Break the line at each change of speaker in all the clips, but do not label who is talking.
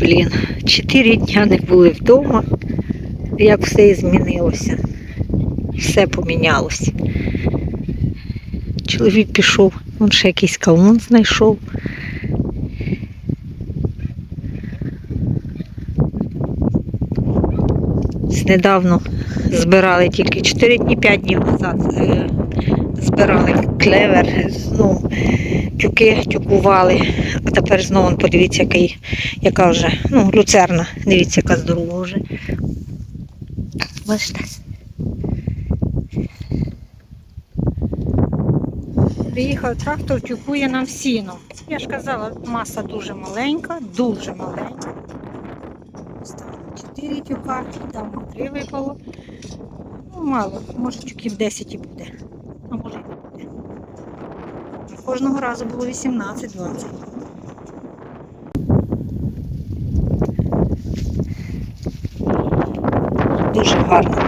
Блін, чотири дня не були вдома. Як все змінилося. Все помінялося. Чоловік пішов, він ще якийсь кавун знайшов. Недавно збирали тільки 4 дні, 5 днів назад е, збирали клевер, ну, тюки тюкували, а тепер знову подивіться, який, яка вже, ну, люцерна, дивіться, яка здорова вже. Бачите? Приїхав трактор, тюкує нам сіно. Я ж казала, маса дуже маленька, дуже маленька. Там чотири тюка, там три випало. Ну, мало, може тюків 10 і буде. А може і не буде. Кожного разу було 18-20. Дуже гарно.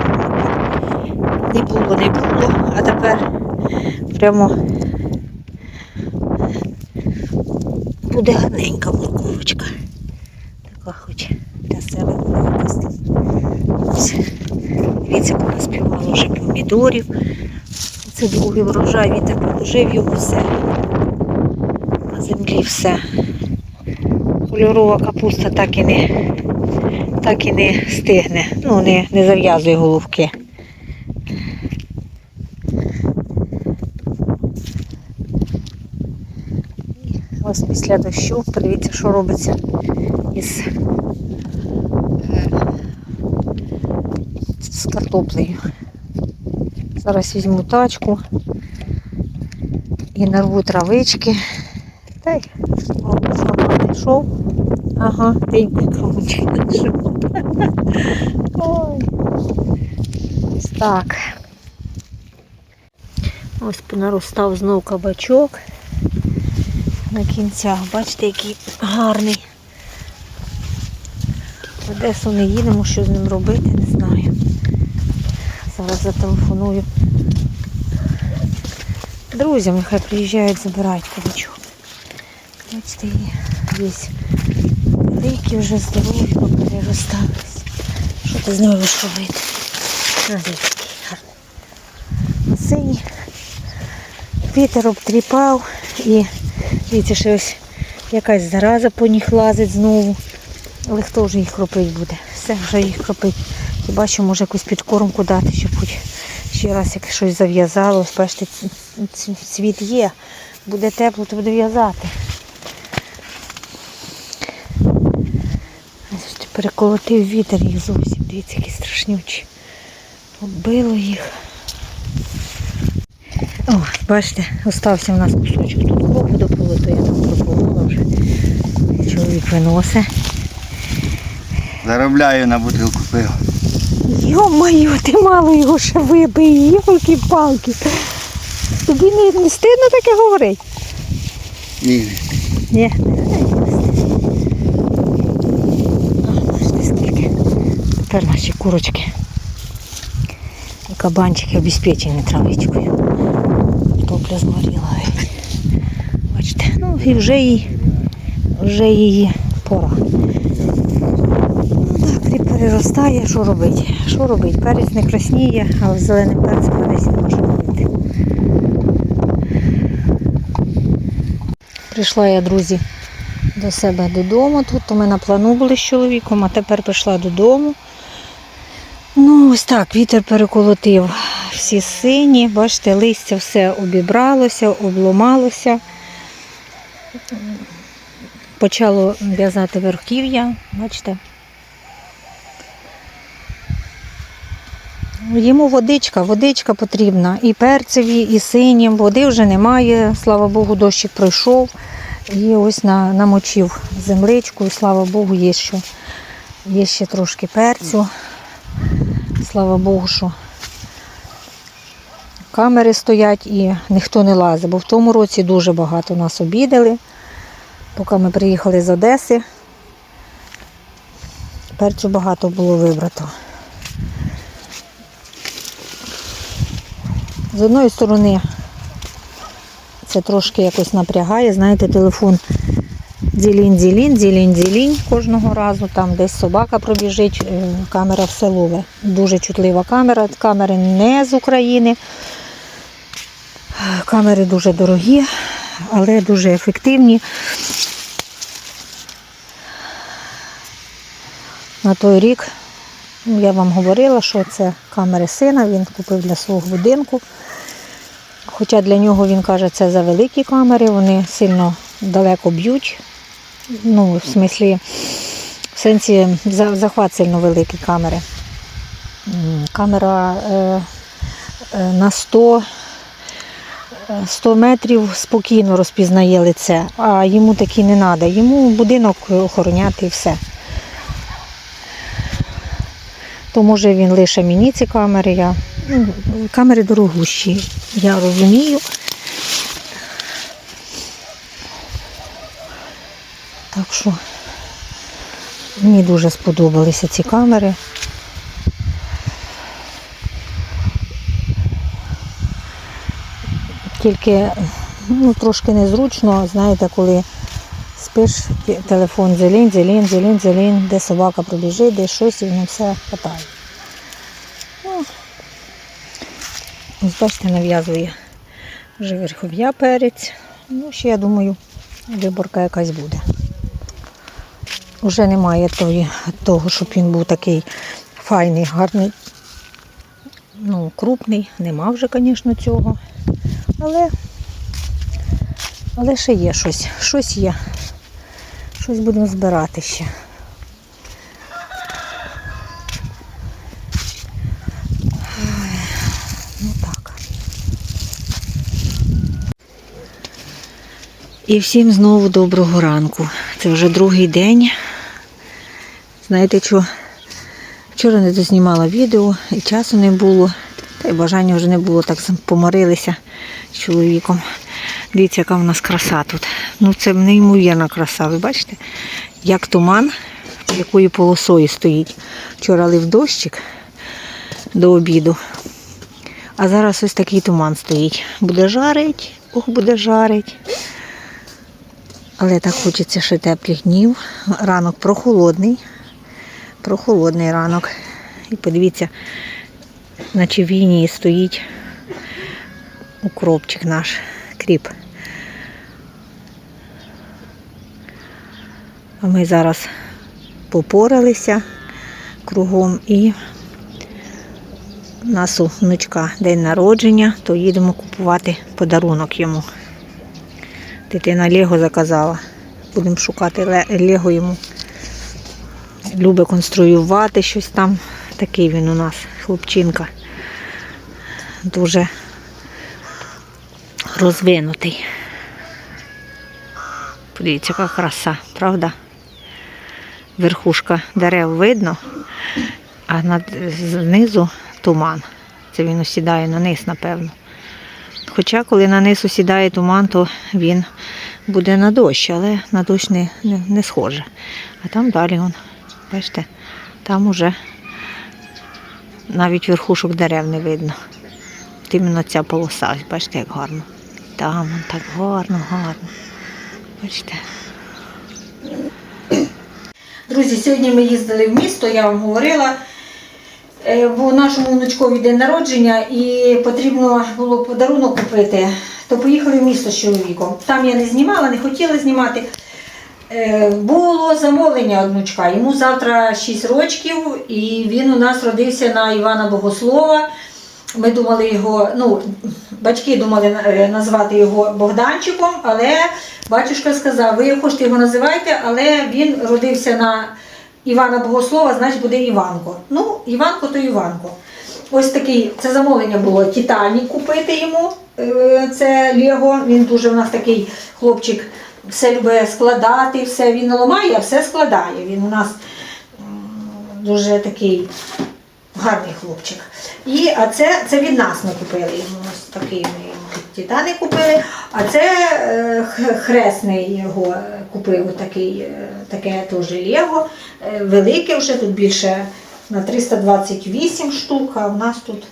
Не було, не було, а тепер прямо буде гарненька морковочка. Така хоч для себе вона. Дивіться, поспівало вже помідорів. Це другий врожай, він так положив його все. На землі все. Кольорова капуста так і не, так і не стигне, ну не, не зав'язує головки. Ось після дощу, подивіться, що робиться із е, з картоплею. Зараз візьму тачку і нарву травички. Та й знайшов. Ага, денький кавунчик знайшов. Ой. Так. Ось понаростав знов кабачок на кінцях. Бачите, який гарний. Одесу не їдемо, що з ним робити. Зараз зателефоную. Друзям нехай приїжджають, забирають кабачок. Бачите, є великі вже здорові, переростались. Що ти з ними будеш робити? Синій. Вітер обтріпав і дивіться, що ось якась зараза по них лазить знову. Але хто вже їх кропить буде? Все, вже їх кропить. Хіба що може якусь підкормку дати, щоб ще раз як щось зав'язало. Бачите, цвіт є. Буде тепло, то буде в'язати. Переколотив вітер їх зовсім. Дивіться, які страшнючі. Побило їх. О, бачите, остався у нас кусочок тут кропу до полу, то я там прополола вже. Чоловік виносить.
Заробляю на бутилку пива.
Йо-моє, ти мало його ще вибий, йолки-палки. Тобі не, не стидно таке говорити?
Ні.
Ні. А, бачите, скільки. Тепер наші курочки. І кабанчики обезпечені травичкою. Топля згоріла. Бачите, ну і вже її, вже її пора. Ну так, що робити? Що робити? Перець не красніє, але з зеленим перцем десь нема що робити. Прийшла я, друзі, до себе додому. Тут ми на плану були з чоловіком, а тепер прийшла додому. Ну, ось так, вітер переколотив всі сині, бачите, листя все обібралося, обломалося. Почало в'язати верхів'я, бачите. Йому водичка, водичка потрібна. І перцеві, і синім. Води вже немає. Слава Богу, дощик пройшов. І ось на, намочив земличку, і слава Богу, є що. Є ще трошки перцю. Слава Богу, що камери стоять і ніхто не лазить. Бо в тому році дуже багато нас обідали. Поки ми приїхали з Одеси, перцю багато було вибрато. З одної сторони це трошки якось напрягає, знаєте, телефон Дзілінь, дзілінь, дзілінь, дзілінь кожного разу. Там десь собака пробіжить, е, камера все ловить. Дуже чутлива камера. Камери не з України. Камери дуже дорогі, але дуже ефективні. На той рік я вам говорила, що це камери сина, він купив для свого будинку. Хоча для нього він каже, це за великі камери, вони сильно далеко б'ють. Ну, в смислі, в сенсі захват сильно великий камери. Камера е, е, на 100, е, 100 метрів спокійно розпізнає лице, а йому такі не треба. Йому будинок охороняти і все. То може він лише мені ці камери. Я, ну, камери дорогущі, я розумію. Так що мені дуже сподобалися ці камери. Тільки ну, трошки незручно, знаєте, коли спиш, телефон зелень, зелень, зелень, зелень, де собака пробіжить, де щось, і воно все хватає. Ну, бачите, нав'язує вже верхов'я перець. Ну, ще я думаю, виборка якась буде. Уже немає тої, того, щоб він був такий файний, гарний, ну, крупний. Нема вже, звісно, цього. Але, але ще є щось. Щось є. Щось будемо збирати ще. Ну так. І всім знову доброго ранку. Це вже другий день. Знаєте що? Вчора не дознімала відео і часу не було. Та й бажання вже не було, так поморилися з чоловіком. Дивіться, яка в нас краса тут. Ну це неймовірна краса, ви бачите? Як туман, якою полосою стоїть. Вчора лив дощик до обіду. А зараз ось такий туман стоїть. Буде жарить, ох, буде жарить. Але так хочеться ще теплих днів. Ранок прохолодний. Прохолодний ранок. І подивіться, наче в війні стоїть укропчик наш, кріп. Ми зараз попоралися кругом і у нас у внучка день народження, то їдемо купувати подарунок йому. Дитина Лего заказала. Будемо шукати Лего йому. Любить конструювати щось там. Такий він у нас, хлопчинка. Дуже розвинутий. Подивіться, яка краса, правда? Верхушка дерев видно, а знизу туман. Це він осідає на низ, напевно. Хоча, коли на низ осідає туман, то він буде на дощ, але на дощ не, не, не схоже. А там далі, он, бачите, там уже навіть верхушок дерев не видно. Іменно ця полоса, бачите, як гарно. Там так гарно, гарно. Бачите. Друзі, сьогодні ми їздили в місто, я вам говорила. Е, Бо нашому внучкові день народження і потрібно було подарунок купити, то поїхали в місто з чоловіком. Там я не знімала, не хотіла знімати. Е, Було замовлення внучка. Йому завтра 6 років, і він у нас родився на Івана Богослова. Ми думали його, ну, батьки думали е, назвати його Богданчиком, але батюшка сказав, ви хочете його називайте, але він родився на Івана Богослова, значить буде Іванко. Ну, Іванко то Іванко. Ось такий, це замовлення було Титанік купити йому. е, Це Лего. Він дуже у нас такий хлопчик, все любить складати, все він не ламає, а все складає. Він у нас дуже такий гарний хлопчик. І, а це, це від нас ми купили. Ось такий ми Титаник купили. А це е, хресний його купив такий, е, таке теж Лего. Е, велике вже тут більше на 328 штук, а в нас тут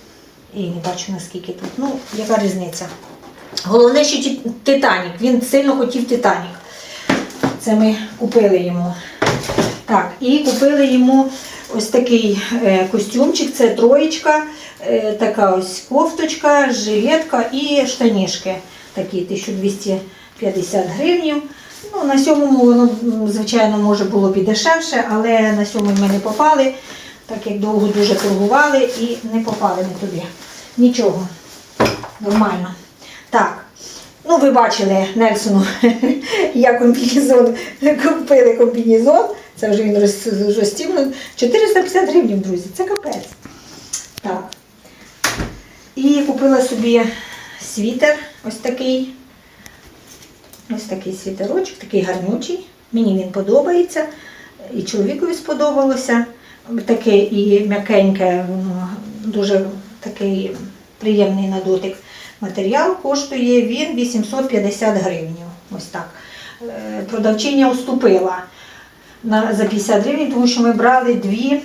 і не бачу наскільки тут. Ну, яка різниця. Головне, що Титанік. Він сильно хотів Титанік. Це ми купили йому. Так, і купили йому ось такий е, костюмчик, це троєчка, е, така ось кофточка, жилетка і штанішки. Такі 1250 гривень. Ну, на сьомому воно, звичайно, може було б і дешевше, але на сьомий ми не попали, так як довго дуже торгували і не попали ми туди. Нічого, нормально. Так, ну ви бачили Нельсону, я комбінезон купили комбінезон. Це вже він роз- розстібнув. 450 гривень, друзі, це капець. Так. І купила собі світер ось такий. Ось такий світерочок, такий гарнючий. Мені він подобається. І чоловікові сподобалося. Таке і м'якеньке, дуже такий приємний на дотик. Матеріал коштує він 850 гривень. Ось так. Е, Продавчиня уступила на, за 50 гривень, тому що ми брали дві,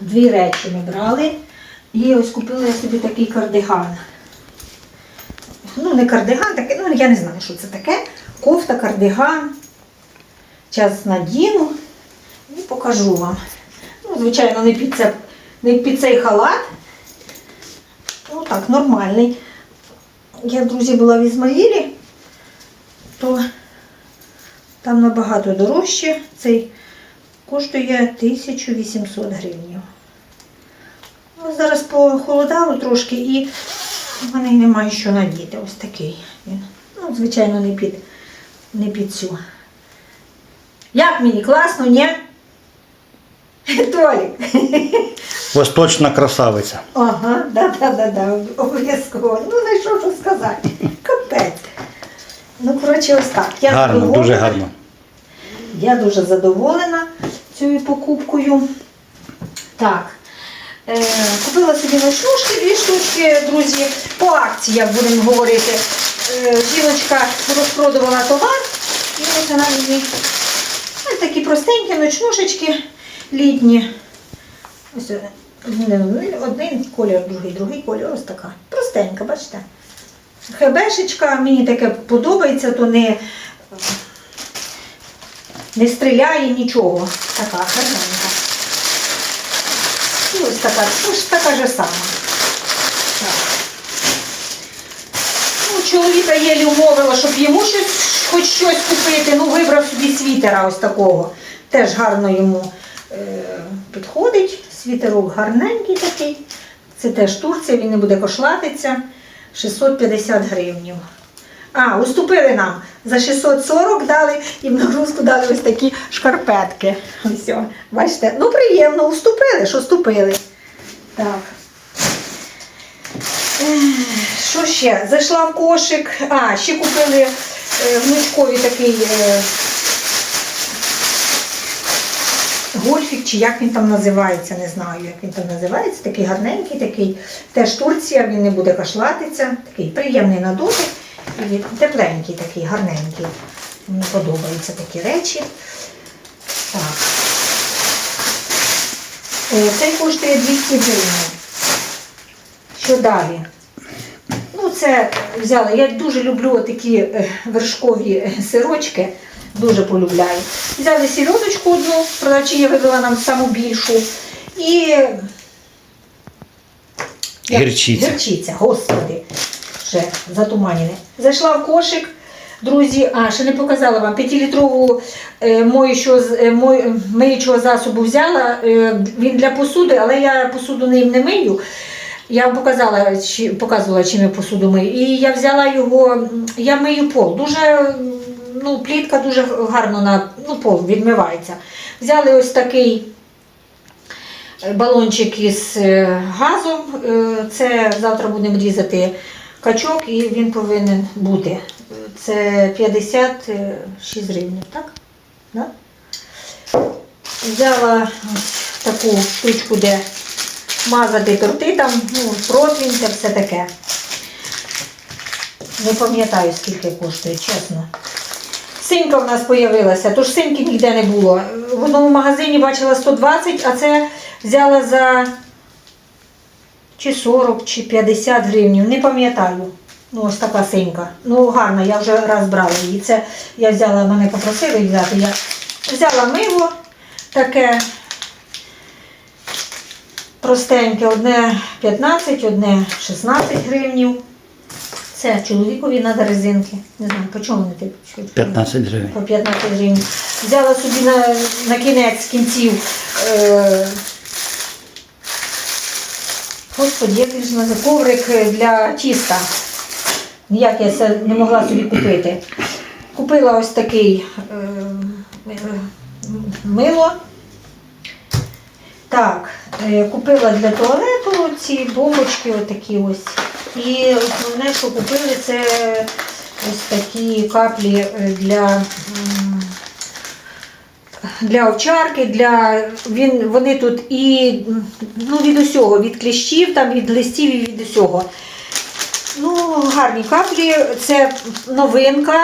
дві речі. Ми брали. І ось купила я собі такий кардиган. Ну, не кардиган, таке, ну я не знаю, що це таке. Кофта, кардиган. Час надіну і покажу вам. Ну, звичайно, не під, це, не під цей халат. Ну так, нормальний. Я, друзі, була в Ізмаїлі, то там набагато дорожче. Цей коштує 1800 гривень. Ну, зараз похолодало трошки і в мене немає що надіти. Ось такий він. Ну, звичайно, не під, не під цю. Як мені класно, ні? Толік.
Восточна красавиця.
Ага, да, да, обов'язково. Ну, не що ж сказати. Капець. Ну, коротше, ось так. Я
Гарно,
задоволена.
дуже гарно.
Я дуже задоволена цією покупкою. Так. Е, купила собі ночнушки, дві штучки, друзі, по акціях будемо говорити. Е, жіночка розпродувала товар, і ось вона мені ось такі простенькі ночнушечки літні. Ось один- один колір, другий, другий колір, ось така. Простенька, бачите? Хебешечка, мені таке подобається, то не не стріляє нічого. Така гарненька. І ось така, ж така ж сама. Ну, чоловіка єлі умовила, щоб йому щось, хоч щось купити. Ну, вибрав собі світера ось такого. Теж гарно йому е, підходить. Світерок гарненький такий. Це теж Турція, він не буде кошлатися. 650 гривень. А, уступили нам. За 640 дали і в нагрузку дали ось такі шкарпетки. О, бачите, ну приємно, уступили, що ступили. Так. Що ще? Зайшла в кошик. А, ще купили е, внучкові такий е, гольфік, чи як він там називається, не знаю, як він там називається. Такий гарненький, такий теж Турція, він не буде кашлатися. Такий приємний на дотик. І тепленький такий, гарненький. Мені подобаються такі речі. Так. Е, Цей коштує 200 гривень. Що далі? Ну, це взяла. Я дуже люблю такі е, вершкові е, сирочки. Дуже полюбляю. Взяли сільодочку одну, продавчиня вибила нам саму більшу. І
Гірчиця.
Гірчиця, господи. Ще затуманене. Зайшла в кошик. Друзі, а ще не показала вам 5-літрову е, е, мой- миючого засобу взяла. Е, він для посуди, але я посуду ним не мию. Я вам показала, чи, показувала, чим я посуду мию. І я взяла його, я мию пол. Дуже, ну, плітка дуже гарно на ну, пол відмивається. Взяли ось такий е, балончик із е, газом. Е, Це завтра будемо різати качок і він повинен бути. Це 56 гривень, так? Да? Взяла ось таку штучку, де мазати торти, там, ну, противень, це все таке. Не пам'ятаю, скільки коштує, чесно. Синька в нас з'явилася, тож синьки ніде не було. В одному магазині бачила 120, а це взяла за чи 40, чи 50 гривень, не пам'ятаю. Ну, ось така синька. Ну, гарна, я вже раз брала її. Це я взяла, мене попросили взяти. Я взяла мило таке простеньке, одне 15, одне 16 гривнів. Це чоловікові треба резинки. Не знаю, по чому вони ти?
15 гривень.
По 15 гривень. Взяла собі на, на кінець кінців. Е, Господи, як він називає, коврик для тіста. Ніяк я це не могла собі купити. Купила ось такий е, е, мило. Так, е, купила для туалету ці бомбочки отакі ось. І основне, що купили, це ось такі каплі е, для, для овчарки, для, він, вони тут і ну, від усього, від кліщів, там, від листів і від усього. Ну, гарні каплі. Це новинка,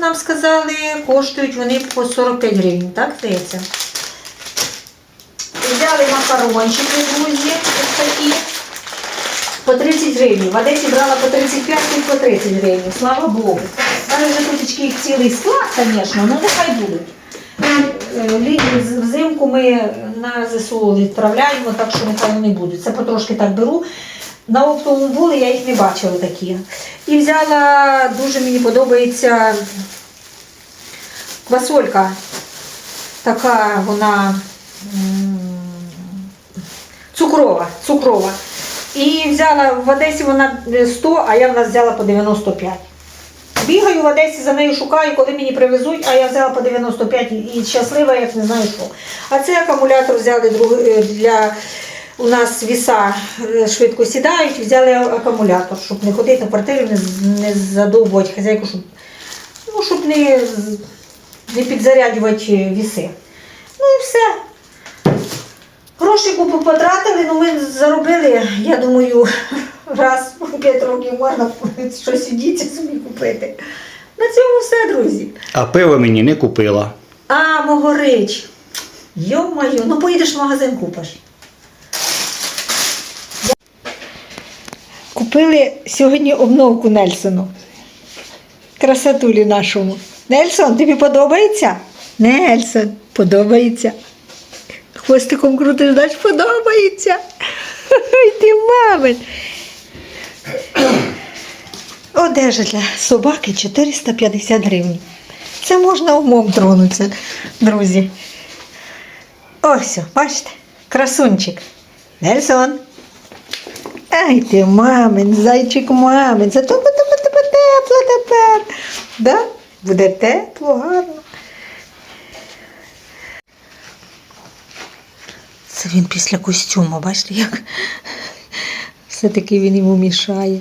нам сказали, коштують вони по 45 гривень, так здається? Взяли макарончики, друзі, ось такі. По 30 гривень. В Одесі брала по 35 і по 30 гривень. Слава Богу. Зараз вже трошечки їх цілий склад, звісно, ну нехай будуть. Е, Взимку ми на ЗСУ відправляємо, так що нехай вони будуть. Це потрошки так беру. На оптовому були, я їх не бачила такі. І взяла, дуже мені подобається квасолька. Така вона цукрова, цукрова. І взяла в Одесі вона 100, а я в нас взяла по 95. Бігаю в Одесі, за нею шукаю, коли мені привезуть, а я взяла по 95 і щаслива, як не знаю що. А цей акумулятор взяли е, для у нас віса е, швидко сідають, взяли акумулятор, щоб не ходити на квартирі, не, задовбувати хазяйку, щоб, ну, щоб не, не підзаряджувати віси. Ну і все. Гроші купу потратили, ну ми заробили, я думаю, раз у 5 років можна щось у діті собі купити. На цьому все, друзі.
А пиво мені не купила.
А, могорич. Йо-моє, ну поїдеш в магазин купиш. Купили сьогодні обновку Нельсону. Красотулі нашому. Нельсон, тобі подобається? Нельсон, подобається. Хвостиком крутиш, значить подобається. Ой, ти мамин. Одежа для собаки 450 гривень. Це можна умом тронутися, друзі. Ось, бачите, красунчик. Нельсон. Ай ти мамин, зайчик мамин. Зато буде тепло тепер. Да? Буде тепло, гарно. Це він після костюму, бачите, як все-таки він йому мішає.